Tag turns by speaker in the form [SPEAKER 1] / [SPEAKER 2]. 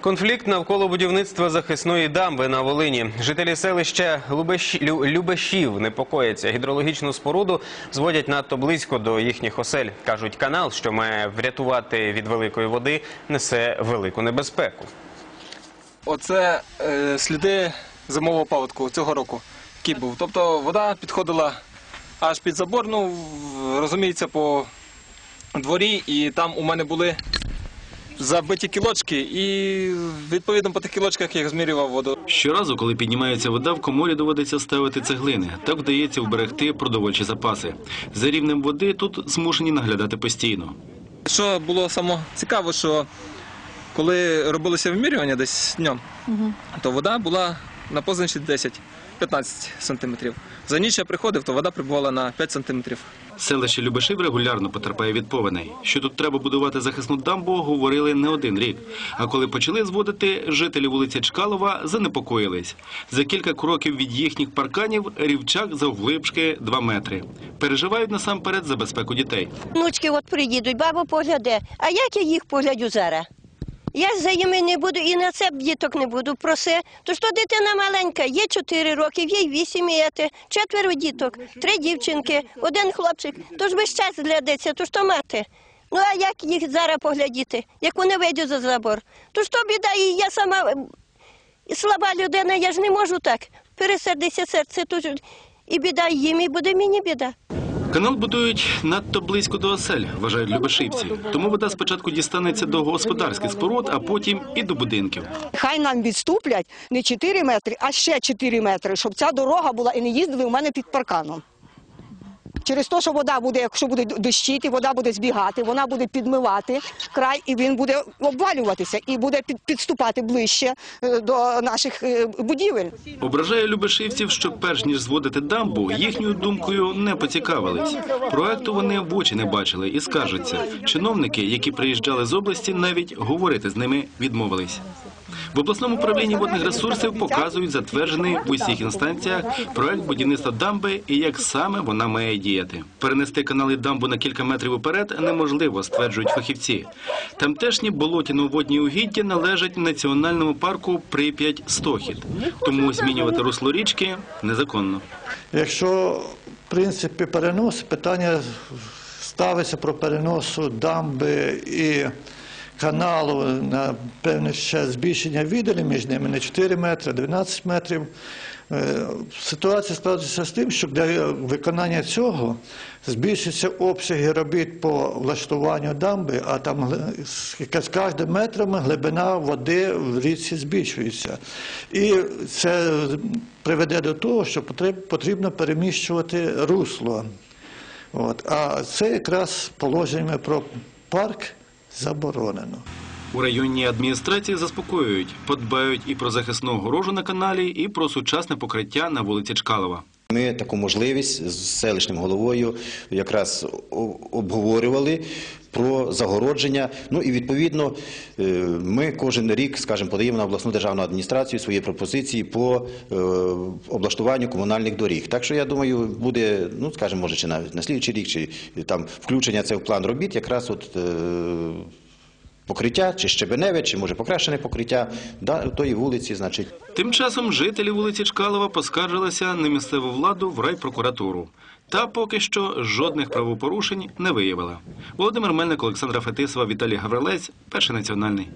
[SPEAKER 1] Конфлікт навколо будівництва захисної дамби на Волині. Жителі селища Лубеші- Лю- Любешів непокояться. Гідрологічну споруду зводять надто близько до їхніх осель. Кажуть, канал, що має врятувати від великої води, несе велику небезпеку.
[SPEAKER 2] Оце е, сліди зимового паводку цього року, який був. Тобто вода підходила аж під забор, ну, розуміється, по дворі, і там у мене були забиті кілочки, і відповідно по тих кілочках я змірював воду.
[SPEAKER 3] Щоразу, коли піднімається вода, в коморі доводиться ставити цеглини. Так вдається вберегти продовольчі запаси. За рівнем води тут змушені наглядати постійно.
[SPEAKER 2] Що було саме цікаво, що коли робилося вимірювання десь днем, то вода була на позначці 10-15 сантиметрів. За ніч я приходив, то вода прибувала на 5 сантиметрів.
[SPEAKER 3] Селище Любешів регулярно потерпає від повеней. Що тут треба будувати захисну дамбу, говорили не один рік. А коли почали зводити, жителі вулиці Чкалова занепокоїлись. За кілька кроків від їхніх парканів рівчак завглибшки 2 метри. Переживають насамперед за безпеку дітей.
[SPEAKER 4] Внучки от приїдуть, баба погляде. А як я їх поглядю зараз? Я за ними не буду і на це діток не буду проси. То дитина маленька, є 4 роки, є 8 є, четверо діток, три дівчинки, один хлопчик. Тож весь час глядеться, то мати. Ну а як їх зараз поглядіти, як вони вийдуть за забор? То біда, і я сама ем, слаба людина, я ж не можу так. Пересердися серце, то і біда їм, і буде мені біда.
[SPEAKER 3] Канал будують надто близько до осель, вважають любешивці. Тому вода спочатку дістанеться до господарських споруд, а потім і до будинків.
[SPEAKER 5] Хай нам відступлять не 4 метри, а ще 4 метри, щоб ця дорога була і не їздили у мене під парканом. Через те, що вода буде, якщо буде дощити, вода буде збігати, вона буде підмивати край, і він буде обвалюватися, і буде під- підступати ближче е, до наших е, будівель.
[SPEAKER 3] Ображає любешивців, що перш ніж зводити дамбу, їхньою думкою не поцікавились. Проекту вони в очі не бачили і скаржаться. Чиновники, які приїжджали з області, навіть говорити з ними відмовились. В обласному управлінні водних ресурсів показують затверджений в усіх інстанціях проект будівництва дамби і як саме вона має діяти. Перенести канали дамбу на кілька метрів уперед неможливо, стверджують фахівці. Тамтешні болотяно-водні угіддя належать національному парку Прип'ять Стохід, тому змінювати русло річки незаконно.
[SPEAKER 6] Якщо в принципі перенос, питання ставиться про переносу дамби і каналу на певне ще збільшення віддалі між ними не 4 метри, а 12 метрів. Е, Ситуація складається з тим, що для виконання цього збільшуються обсяги робіт по влаштуванню дамби, а там з кожним метром глибина води в річці збільшується. І це приведе до того, що потрібно переміщувати русло. От. А це якраз положеннями про парк заборонено.
[SPEAKER 3] У районній адміністрації заспокоюють, подбають і про захисну огорожу на каналі, і про сучасне покриття на вулиці Чкалова.
[SPEAKER 7] Ми таку можливість з селищним головою якраз обговорювали про загородження. Ну і відповідно е, ми кожен рік, скажімо, подаємо на обласну державну адміністрацію свої пропозиції по е, облаштуванню комунальних доріг. Так що я думаю, буде, ну скажімо, може, чи навіть на слідчий рік, чи там включення це в план робіт, якраз от. Покриття, чи щебеневе, чи може покращене покриття да, тої вулиці, значить,
[SPEAKER 3] Тим часом жителі вулиці Чкалова поскаржилися на місцеву владу в райпрокуратуру. Та поки що жодних правопорушень не виявила. Володимир Мельник, Олександра Фетисова, Віталій Гаврилець, перший національний.